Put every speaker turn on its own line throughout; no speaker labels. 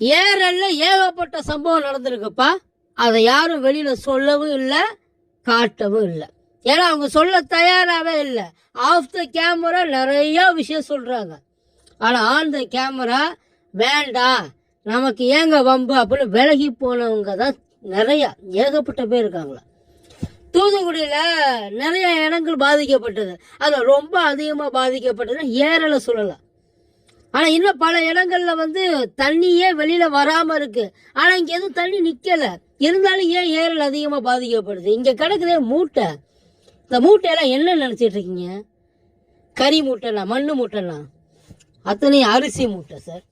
ஏரல்ல ஏகப்பட்ட சம்பவம் நடந்திருக்குப்பா. அதை யாரும் வெளியில் சொல்லவும் இல்லை காட்டவும் இல்லை. ஏன்னா அவங்க சொல்ல தயாராகவே இல்லை. ஆஃப் த கேமரா நிறைய விஷயம் சொல்கிறாங்க ஆனால் ஆன் த கேமரா வேண்டாம் நமக்கு ஏங்க வம்பு அப்படின்னு விலகி போனவங்க தான் நிறையா ஏகப்பட்ட பேர் இருக்காங்களா. தூத்துக்குடியில் நிறைய இடங்கள் பாதிக்கப்பட்டது. அதில் ரொம்ப அதிகமாக பாதிக்கப்பட்டதுன்னா ஏரலை சொல்லலாம். ஆனால் இன்னும் பல இடங்கள்ல வந்து தண்ணியே வெளியில வராமல் இருக்கு. ஆனால் இங்கே எதுவும் தண்ணி நிற்கலை இருந்தாலும் ஏன் ஏரல் அதிகமாக பாதிக்கப்படுது? இங்கே கிடக்குதே மூட்டை. இந்த மூட்டையெல்லாம் என்ன நினச்சிட்டு இருக்கீங்க? கறி மூட்டைனா மண் மூட்டைனா அத்தனையும் அரிசி மூட்டை சார்.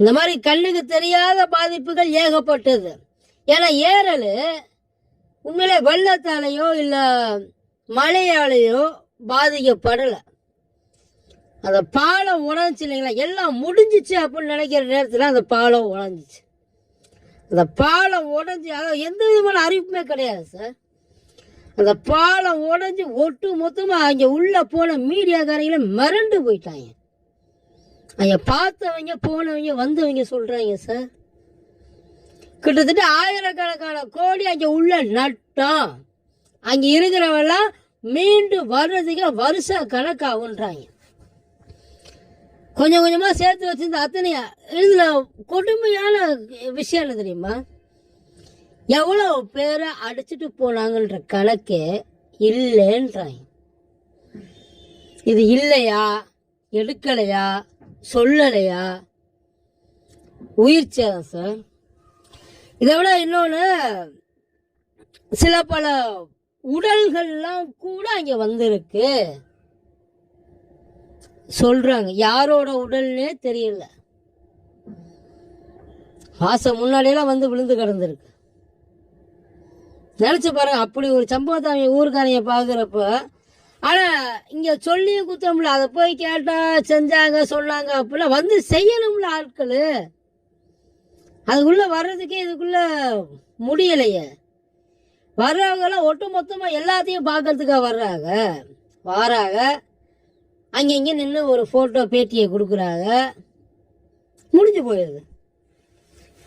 இந்த மாதிரி கண்ணுக்கு தெரியாத பாதிப்புகள் ஏகப்பட்டது. ஏன்னா ஏரல் உண்மையிலே வெள்ளத்தாலேயோ இல்லை மழையாலேயோ பாதிக்கப்படலை. அந்த பாலம் உடஞ்சி இல்லைங்களா? எல்லாம் முடிஞ்சிச்சு அப்படின்னு நினைக்கிற நேரத்தில் அந்த பாலம் உடஞ்சிச்சு. அந்த பாலம் உடஞ்சி அதாவது எந்த விதமான அறிவிப்புமே கிடையாது சார். அந்த பாலம் உடஞ்சி ஒட்டு மொத்தமாக அங்கே உள்ளே போன மீடியாக்காரங்களே மிரண்டு போயிட்டாங்க. அங்கே பார்த்தவங்க போனவங்க வந்தவங்க சொல்கிறாங்க சார். கிட்டத்தட்ட ஆயிரக்கணக்கான கோடி அங்கே உள்ள நட்டம். அங்கே இருக்கிறவெல்லாம் மீண்டும் வர்றதுக்கு வருஷ கணக்காகுன்றாங்க கொஞ்சம் கொஞ்சமா சேர்த்து வச்சிருந்த அத்தனையா இதுல கொடுமையான விஷயம் என்ன தெரியுமா? எவ்வளவு பேரை அடிச்சிட்டு போனாங்கன்ற கணக்கே இல்லைன்றாங்க. இது இல்லையா? எடுக்கலையா? சொல்லலையா? உயிர் சேதம் சார். இதை விட இன்னொன்று சில பல உடல்கள்லாம் கூட அங்கே வந்திருக்கு. சொல்றாங்க. யாரோட உடல்னே தெரியல. ஆசை முன்னாடியெல்லாம் வந்து விழுந்து கிடந்திருக்கு. நினச்சி பாருங்க அப்படி ஒரு சம்பவத்தை அவங்க ஊருக்காரங்க ஆனால் இங்கே இங்க சொல்லியும் குத்தமில்ல அதை போய் கேட்டால் செஞ்சாங்க சொன்னாங்க அப்படிலாம் வந்து செய்யணும்ல ஆட்கள். அதுக்குள்ளே வர்றதுக்கே இதுக்குள்ளே முடியலையே. வர்றவங்கெல்லாம் ஒட்டு மொத்தமாக எல்லாத்தையும் பார்க்கறதுக்காக வர்றாங்க. வாராங்க. அங்கே இங்கே நின்று ஒரு ஃபோட்டோ பேட்டியை கொடுக்குறாங்க. முடிஞ்சு போயிடுது.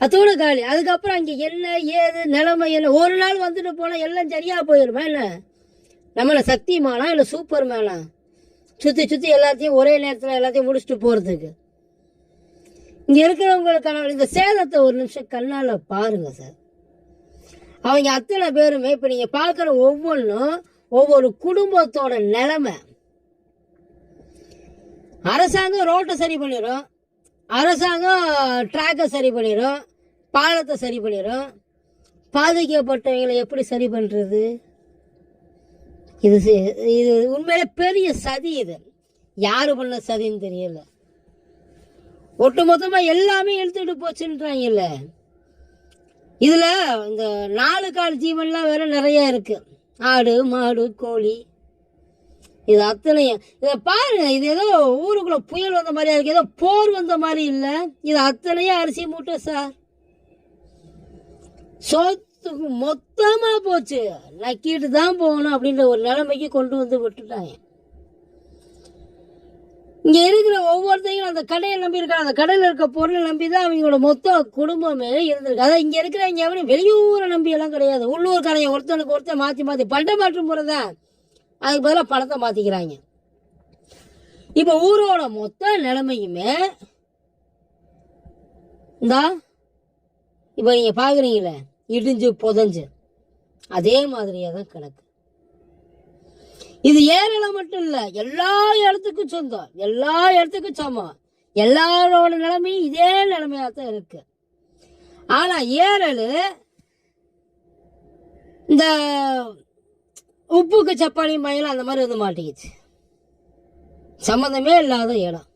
அதோட காலி. அதுக்கப்புறம் அங்கே என்ன ஏது நிலைமை என்ன? ஒரு நாள் வந்துட்டு போனால் எல்லாம் சரியாக போயிடுமா என்ன? சக்தி சக்திமானா இல்லை சூப்பர் மேனா சுற்றி சுற்றி எல்லாத்தையும் ஒரே நேரத்தில் எல்லாத்தையும் முடிச்சுட்டு போகிறதுக்கு இங்கே இருக்கிறவங்களுக்கான இந்த சேதத்தை ஒரு நிமிஷம் கண்ணால் பாருங்கள் சார். அவங்க அத்தனை பேருமே இப்போ நீங்கள் பார்க்குற ஒவ்வொன்றும் ஒவ்வொரு குடும்பத்தோட நிலைமை. அரசாங்கம் ரோட்டை சரி பண்ணிடும் அரசாங்கம் ட்ராக்கை சரி பண்ணிடும் பாலத்தை சரி பண்ணிடும் பாதிக்கப்பட்டவங்களை எப்படி சரி பண்ணுறது இது இது உண்மையிலே பெரிய சதி இது. யார் பண்ண சதின்னு தெரியல. ஒட்டுமொத்தமாக எல்லாமே எடுத்துகிட்டு போச்சுன்றாங்கல்ல. இதில் இந்த நாலு கால் ஜீவன்லாம் வேற நிறைய இருக்குது ஆடு மாடு கோழி இது அத்தனையும். இதை பாருங்க இது ஏதோ ஊருக்குள்ள புயல் வந்த மாதிரியா இருக்கு. ஏதோ போர் வந்த மாதிரி இல்லை. இது அத்தனையும் அரிசி மூட்டை சார். சொத்துக்கு மொத்தமா போச்சு. நக்கிட்டு தான் போகணும் அப்படின்ற ஒரு நிலைமைக்கு கொண்டு வந்து விட்டுட்டாங்க. இங்க இருக்கிற ஒவ்வொருத்தையும் அந்த கடையை நம்பி இருக்காங்க அந்த கடையில் இருக்க பொருளை நம்பி தான் அவங்களோட மொத்த குடும்பமே இருந்திருக்கு. அதான் இங்க இருக்கிறவங்க எவனும் வெளியூரை நம்பி எல்லாம் கிடையாது கடையை ஒருத்தனுக்கு ஒருத்தன் மாத்தி மாத்தி பண்ட மாற்றம் முறை தான். அதுக்கு பதிலாக பணத்தை மாற்றிக்கிறாங்க இப்போ ஊரோட மொத்த நிலைமையுமே இந்தா இப்போ நீங்கள் பார்க்குறீங்களே இடிஞ்சு புதஞ்சு அதே மாதிரியே தான் கிடக்கு. இது ஏரல மட்டும் இல்லை எல்லா இடத்துக்கும் சொந்தம் எல்லா இடத்துக்கும் சமம். எல்லாரோட நிலைமையும் இதே நிலைமையாக தான் இருக்கு. ஆனால் ஏரலு இந்த உப்புக்கு சப்பாளி மயிலும் அந்த மாதிரி வந்து மாட்டிக்கிச்சு. சம்மந்தமே இல்லாத இடம்.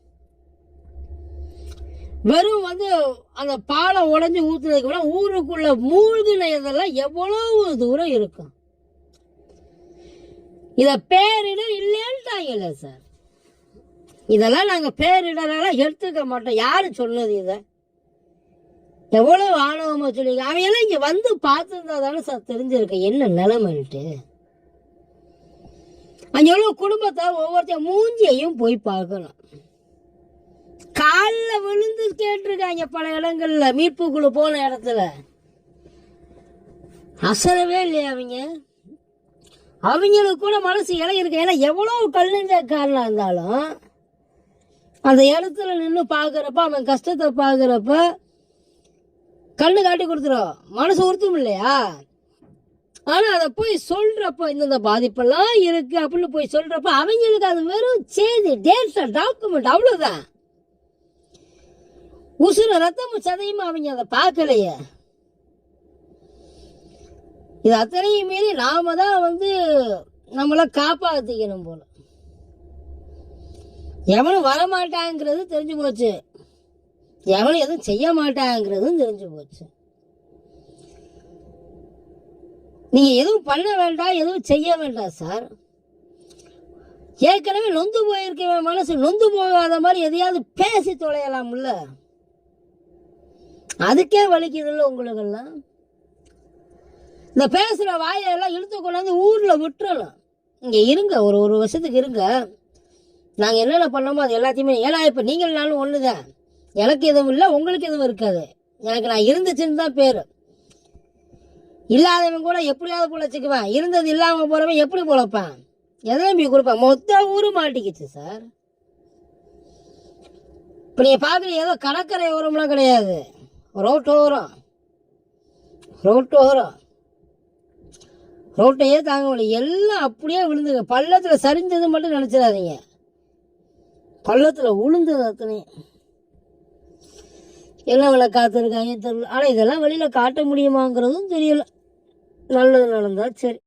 வெறும் வந்து அந்த பாலம் உடஞ்சி ஊற்றுறதுக்கு விட ஊருக்குள்ள மூழ்கின இதெல்லாம் எவ்வளவு தூரம் இருக்கும். இத பேரிடர் இல்லைன்ட்டாங்கல்ல சார். இதெல்லாம் நாங்கள் பேரிடரெல்லாம் எடுத்துக்க மாட்டோம். யாரு சொன்னது இதை? எவ்வளோ ஆணவமாக சொல்லி அவன் எல்லாம் வந்து பார்த்துருந்தா தானே சார் தெரிஞ்சிருக்க என்ன நிலைமைன்ட்டு. அங்க குடும்பத்தை ஒவ்வொருத்தர் மூஞ்சியையும் போய் பார்க்கணும். காலில் விழுந்து கேட்டிருக்காங்க பல இடங்களில் மீட்பு குழு போன இடத்துல. அசரவே இல்லையா அவங்க? அவங்களுக்கு கூட மனசு இலை ஏன்னா எவ்வளோ கல்லுக்காரனாக இருந்தாலும் அந்த இடத்துல நின்று பார்க்குறப்ப அவன் கஷ்டத்தை பார்க்குறப்ப கண்ணு காட்டி கொடுத்துரும். மனசு உறுத்தும் இல்லையா? ஆனால் அதை போய் சொல்கிறப்ப இந்தந்த பாதிப்பெல்லாம் இருக்குது அப்படின்னு போய் சொல்கிறப்ப அவங்களுக்கு அது வெறும் செய்தி டேட்ஸா டாக்குமெண்ட் அவ்வளோதான் உசுர ரத்தமும் சதையும் அவங்க அதை பார்க்கலையே? இது அத்தனையும் மீறி நாம தான் வந்து நம்மளை காப்பாற்றிக்கணும் போல. எவனும் வரமாட்டாங்கிறது தெரிஞ்சு போச்சு. எவனும் எதுவும் செய்ய மாட்டாங்கிறதும் தெரிஞ்சு போச்சு. நீங்க எதுவும் பண்ண வேண்டாம் எதுவும் செய்ய வேண்டாம் சார். ஏற்கனவே நொந்து போயிருக்க மனசு நொந்து போகாத மாதிரி எதையாவது பேசி தொலையலாம்ல. அதுக்கே வலிக்குதுல்ல உங்களுக்கெல்லாம். இந்த பேசுகிற வாயெல்லாம் இழுத்து கொண்டாந்து ஊரில் விட்டுறலாம். இங்கே இருங்க ஒரு ஒரு வருஷத்துக்கு இருங்க. நாங்கள் என்னென்ன பண்ணோமோ அது எல்லாத்தையுமே ஏன்னா இப்போ நீங்கள் நானும் ஒன்று தான் எனக்கு எதுவும் இல்லை உங்களுக்கு எதுவும் இருக்காது. எனக்கு நான் இருந்துச்சுன்னு தான் பேர். இல்லாதவன் கூட எப்படியாவது பொழைச்சிக்குவேன் இருந்தது இல்லாமல் போகிறவன் எப்படி பிழைப்பான்? எதை போய் கொடுப்பான். மொத்த ஊர் மாட்டிக்கிச்சு சார் இப்போ நீங்கள் பார்க்குற ஏதோ கடற்கரை ஓரம்லாம் கிடையாது. ரோட்டோரம் ரோட்டோரம் ரோட்டையே தாங்க முடியல. எல்லாம் அப்படியே விழுந்துங்க பள்ளத்தில் சரிஞ்சது மட்டும் நினச்சிடாதீங்க. பள்ளத்தில் விழுந்தது அத்தனை. எல்லாம் விலை காத்திருக்காங்க தெரியல ஆனால் இதெல்லாம் வெளியில் காட்ட முடியுமாங்கிறதும் தெரியல. நல்லது நடந்தா சரி.